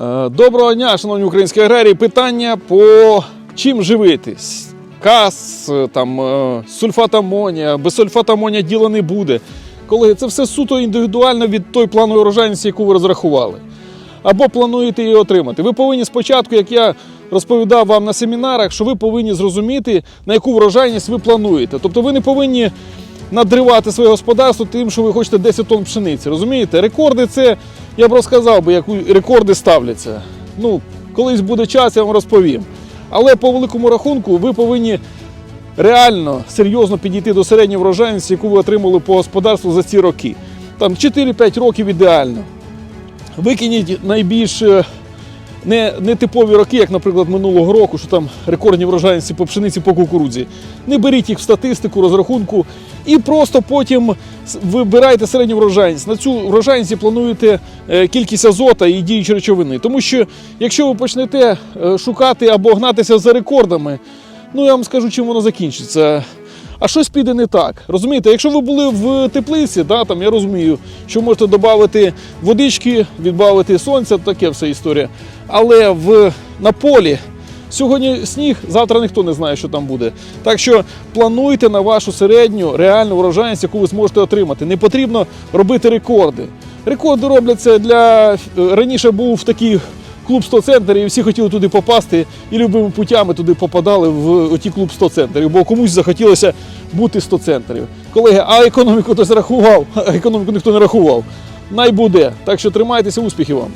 Е, Доброго дня, шановні українські аграрії. Питання по чим живитись? Каз, е, там, е, сульфат амонія, без сульфату амонія діла не буде. Колеги, це все суто індивідуально від той планової урожайності, яку ви розрахували. Або плануєте її отримати. Ви повинні спочатку, як я розповідав вам на семінарах, що ви повинні зрозуміти, на яку врожайність ви плануєте. Тобто ви не повинні надривати своє господарство тим, що ви хочете 10 тонн пшениці. Розумієте? Рекорди це, я б розказав би, як рекорди ставляться. Ну, колись буде час, я вам розповім. Але по великому рахунку ви повинні реально серйозно підійти до середньої врожайності, яку ви отримали по господарству за ці роки. Там 4-5 років ідеально. Викиніть найбільш е, не, не типові роки, як, наприклад, минулого року, що там рекордні врожайності по пшениці по кукурудзі. Не беріть їх в статистику, розрахунку і просто потім вибирайте середню врожайність. На цю врожайність плануєте е, кількість азота і діючі речовини. Тому що якщо ви почнете е, шукати або гнатися за рекордами, ну я вам скажу, чим воно закінчиться. А щось піде не так. Розумієте, якщо ви були в теплиці, да, там я розумію, що можете додати водички, відбавити сонця, таке все історія. Але в, на полі сьогодні сніг, завтра ніхто не знає, що там буде. Так що плануйте на вашу середню реальну врожайність, яку ви зможете отримати. Не потрібно робити рекорди. Рекорди робляться для раніше був такий клуб 100 центрів, і всі хотіли туди попасти і любими путями туди попадали в оті клуб 100 центрів, бо комусь захотілося бути 100 центрів. Колеги, а економіку хтось рахував, а економіку ніхто не рахував. Най буде. Так що тримайтеся, успіхів вам.